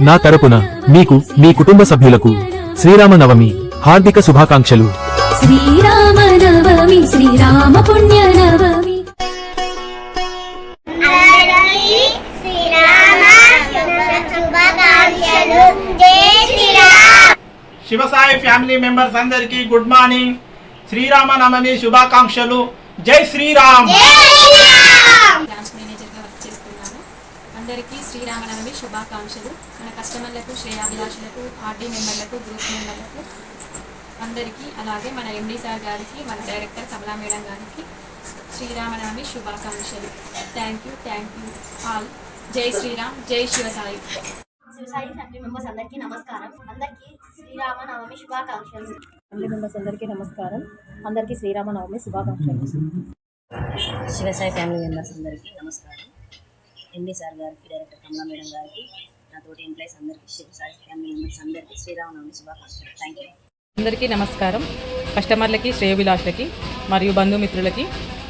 నా తరపున మీకు మీ కుటుంబ సభ్యులకు శ్రీరామనవమి హార్దిక శుభాకాంక్షలు. శ్రీరామ నవమి శ్రీరామ పుణ్య నవమి అందరికీ శ్రీరామ శుభాకాంక్షలు. జై శ్రీరామ్. శివసాయి ఫ్యామిలీ మెంబర్స్ అందరికీ గుడ్ మార్నింగ్. శ్రీరామనవమి శుభాకాంక్షలు. జై శ్రీరామ్. శుభాకాంక్షలు. మన కస్టమర్లకు శ్రేయాభిలాషులకు ఆర్డీ మెంబర్లకు గ్రూప్ మెంబర్లకు అందరికీ అలాగే మన ఎండి సార్ గారికి మన డైరెక్టర్ కమలా మేడం గారికి శ్రీరామనవమి శుభాకాంక్షలు. Thank you thank you all జై శ్రీరామ్ జై శివసాయి. శివసాయి ఫ్యామిలీ మెంబర్స్ అందరికీ నమస్కారం. అందరికీ శ్రీరామ నవమి శుభాకాంక్షలు. ఫ్యామిలీ మెంబర్స్ అందరికీ నమస్కారం. అందరికీ శ్రీరామనవమి శుభాకాంక్షలు. శివసాయి ఫ్యామిలీ మెంబర్స్ అందరికీ నమస్కారం. ఎండి సార్ గారికి డైరెక్టర్ కమలా మేడం గారికి నా తోటి ఎంప్లాయీస్ అందరికీ శివసాయి ఫ్యామిలీ మెంబర్స్ అందరికీ శ్రీరామనవమి శుభాకాంక్షలు. థ్యాంక్ యూ అందరికీ నమస్కారం. కస్టమర్లకి శ్రేయభిలాషులకి మరియు బంధుమిత్రులకి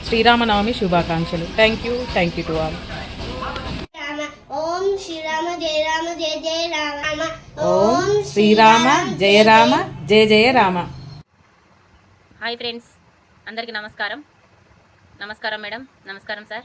శ్రీరామనవమి శుభాకాంక్షలు. Thank you thank you to all ఓం శ్రీరామ జయ రామ జయ జయ రామ ఓం శ్రీరామ జయ రామ జయ. జయ రామ. హాయ్ ఫ్రెండ్స్ అందరికీ నమస్కారం. నమస్కారం మేడం నమస్కారం సార్.